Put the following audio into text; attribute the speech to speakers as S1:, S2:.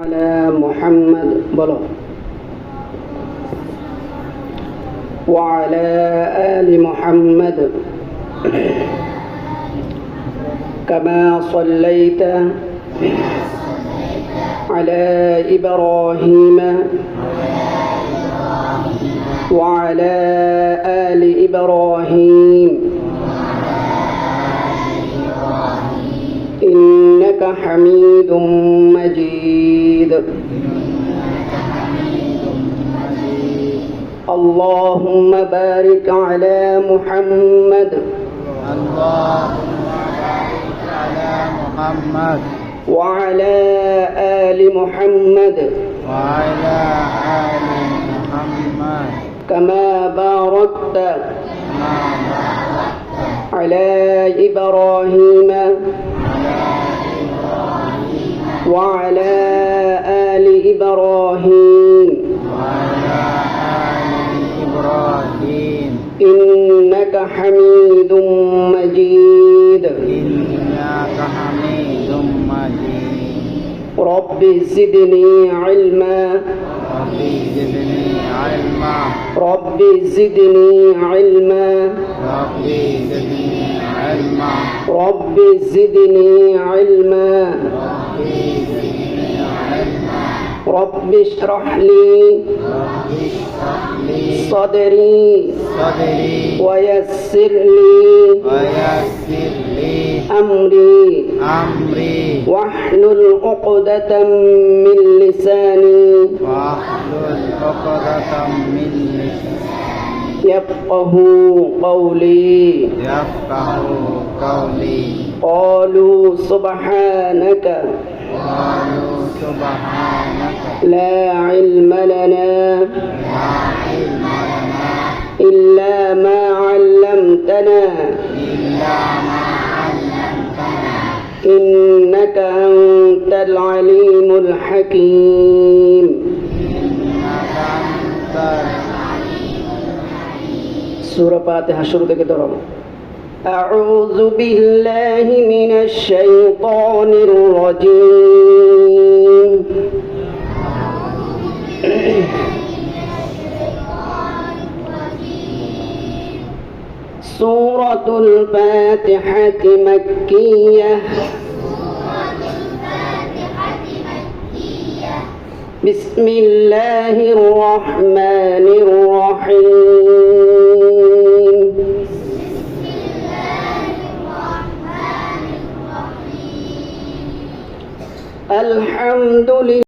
S1: على محمد بلغ. وعلى آل محمد. كما صليت على إبراهيم. وعلى آل إبراهيم. إنك حميد اللهم بارك على محمد.
S2: اللهم بارك على محمد
S1: وعلى آل محمد.
S2: وعلى آل محمد
S1: كما باركت
S2: كما باركت
S1: على إبراهيم. وعلى إبراهيم
S2: وعلى آل إبراهيم
S1: إنك حميد مجيد.
S2: إنك حميد مجيد
S1: رب زدني علما
S2: رب زدني علما
S1: رب زدني علما
S2: رب زدني علما.
S1: رب زدني علما.
S2: رب زدني علما.
S1: رب اشرح لي صدري ويسر لي أمري واحلل عقدة من لساني يفقه قولي
S2: يفقه قولي.
S1: قالوا سبحانك
S2: قالوا سبحانك
S1: لا علم لنا إلا ما علمتنا. إنك أنت العليم الحكيم. سورة فاتحة شروط كده أعوذ بالله من الشيطان الرجيم. سورة الفاتحة مكية. بسم الله الرحمن الرحيم. الحمد لله